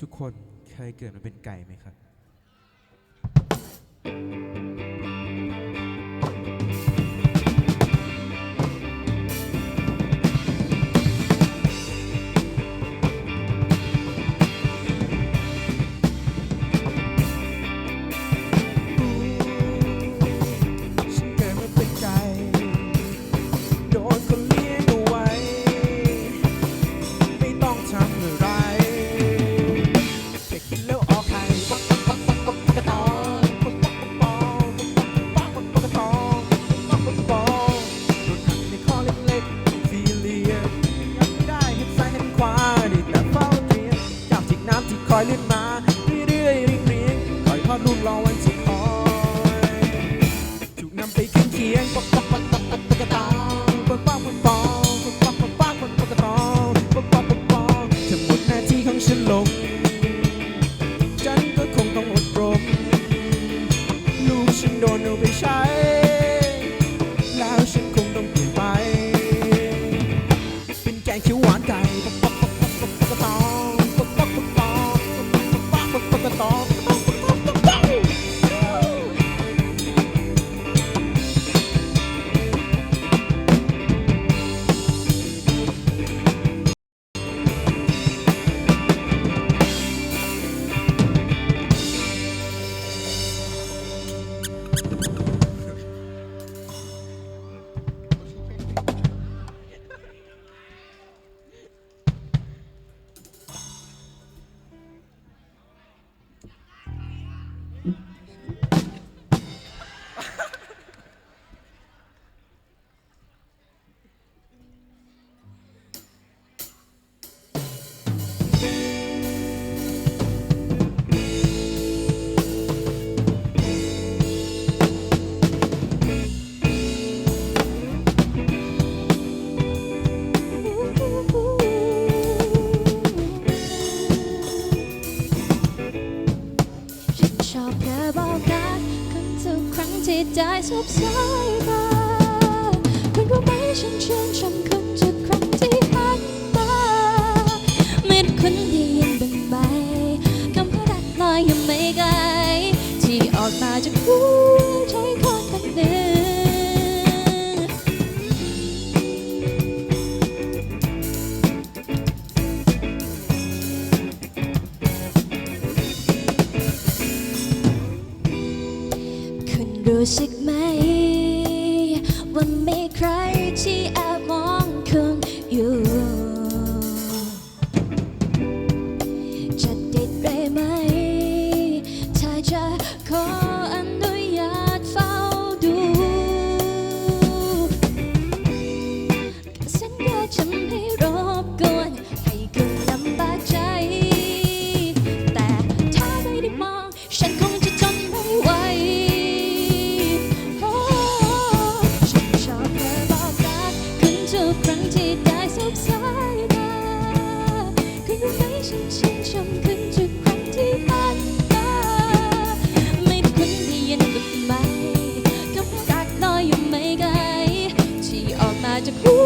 ทุกคนเคยเกิดมาเป็นไก่ไหมครับ dies up so to cool.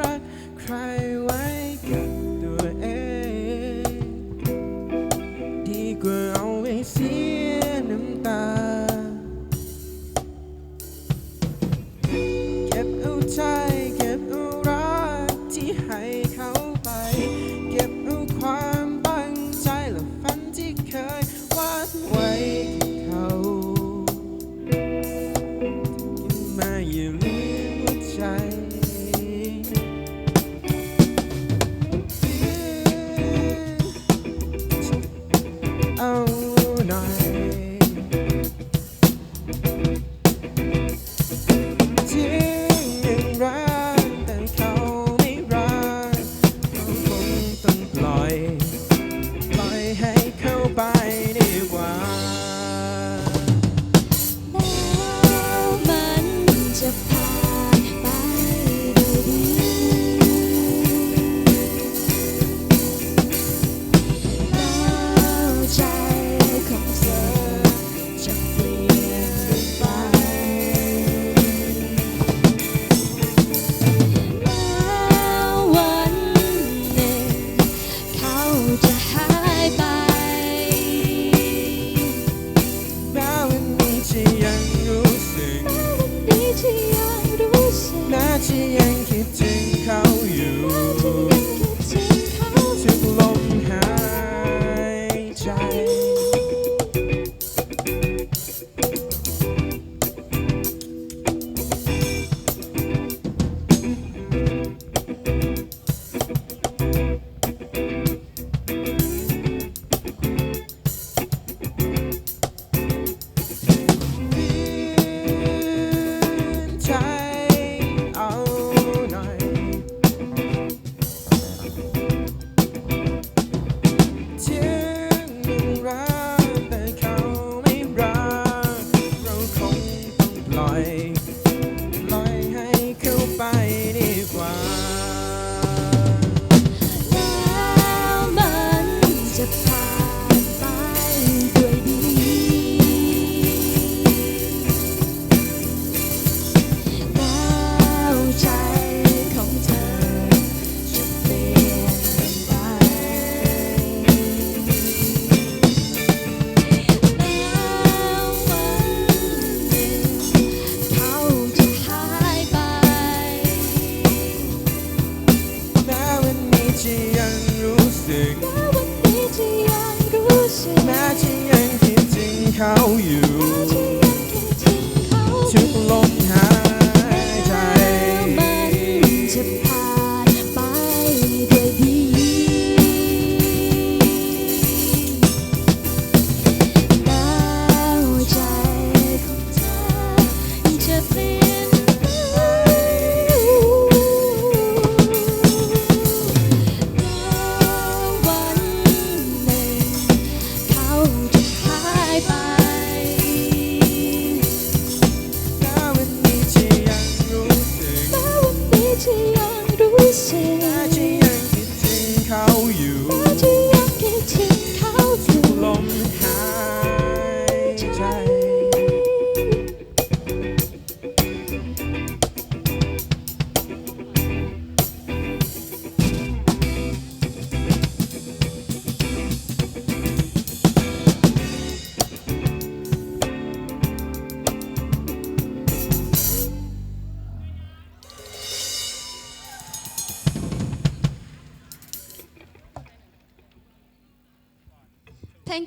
รักใครไว้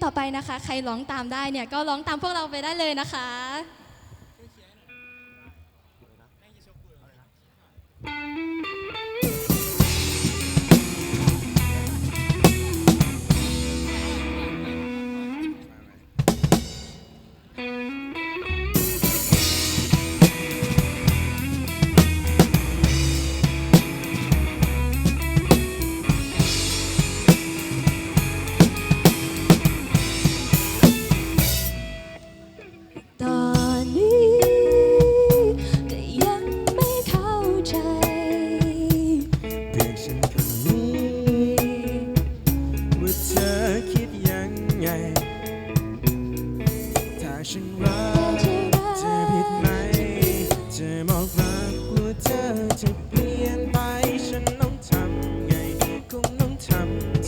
ต่อไปนะคะ ใครร้องตามได้เนี่ยก็ร้องตามพวกเราไปได้เลยนะคะ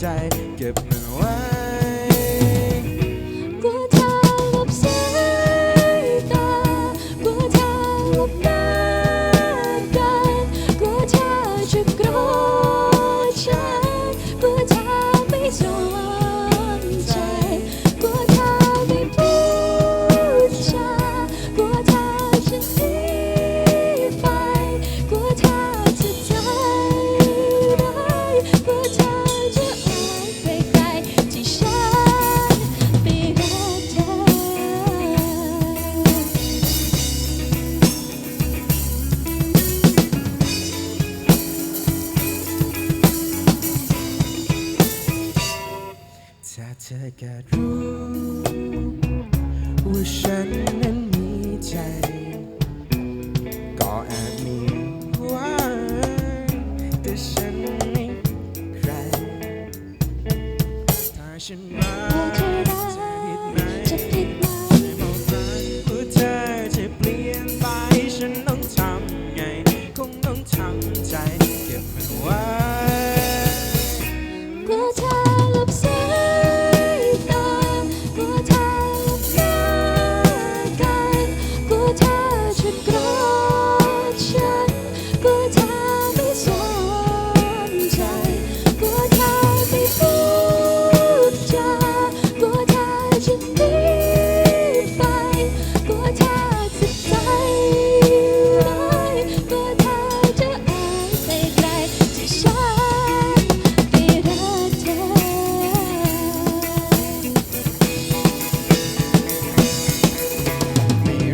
ใจเก็บมันไว้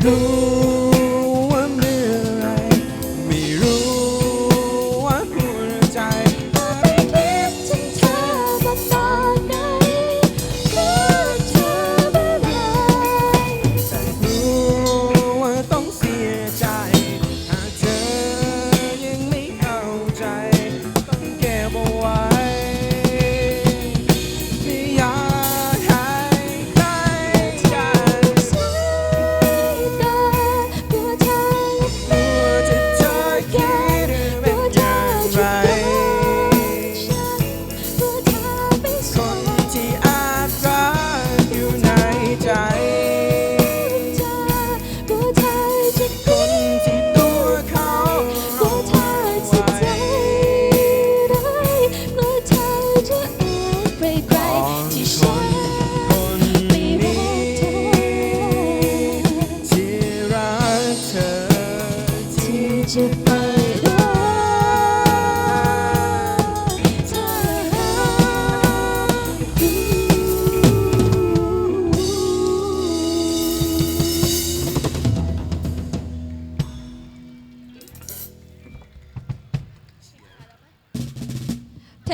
路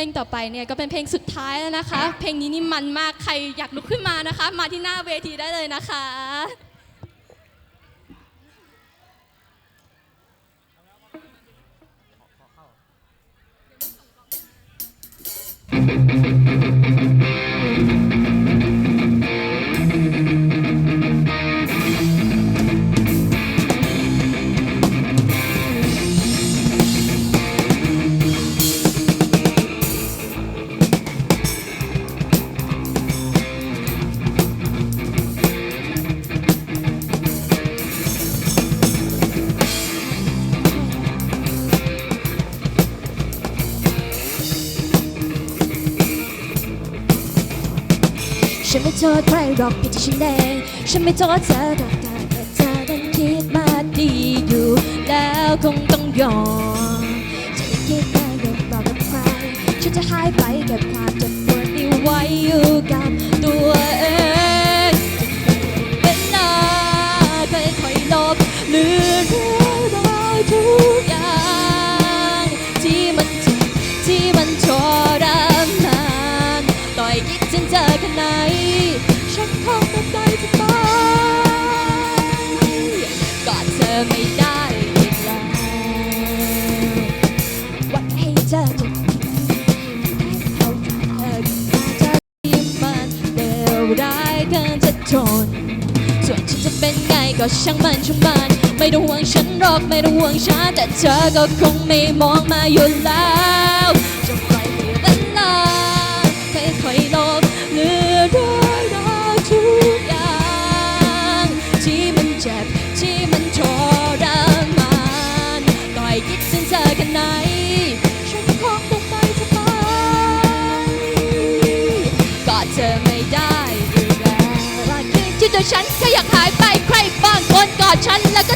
ลงต่อไปเนี่ยก็เป็นเพลงสุดท้ายแล้วนะคะ เพลงนี้นี่มันมากใครอยากลุกขึ้นมานะคะ มาที่หน้าเวทีได้เลยนะคะ ไม่โทษใครหรอกผิดที่ฉันเองฉันไม่โทษเธอหรอกแต่แต่เธอนั้นคิดมาดีอยู่ แล้วคงต้องยอมจะไม่คิดมากกับบอกกับใครฉันจะหายไปเก็บความเจ็บปวดนี้ไว้อยู่กับตัวเองเป็นหน้าค่อยๆลบเลือน ช่างมันช่างมันไม่ต้องห่วงฉันหรอกไม่ต้องห่วงฉันแต่เธอก็คงไม่มองมาอยู่แล้วจะปล่อยให้เวลาค่อยๆลบเลือนรอยราทุกอย่างที่มันเจ็บที่มันทรมานต่อยคิดถึงเธอแค่ไหนฉันคงต้องไปจะไปกอดเธอไม่ได้อีกแล้วคืนที่ตัวฉันา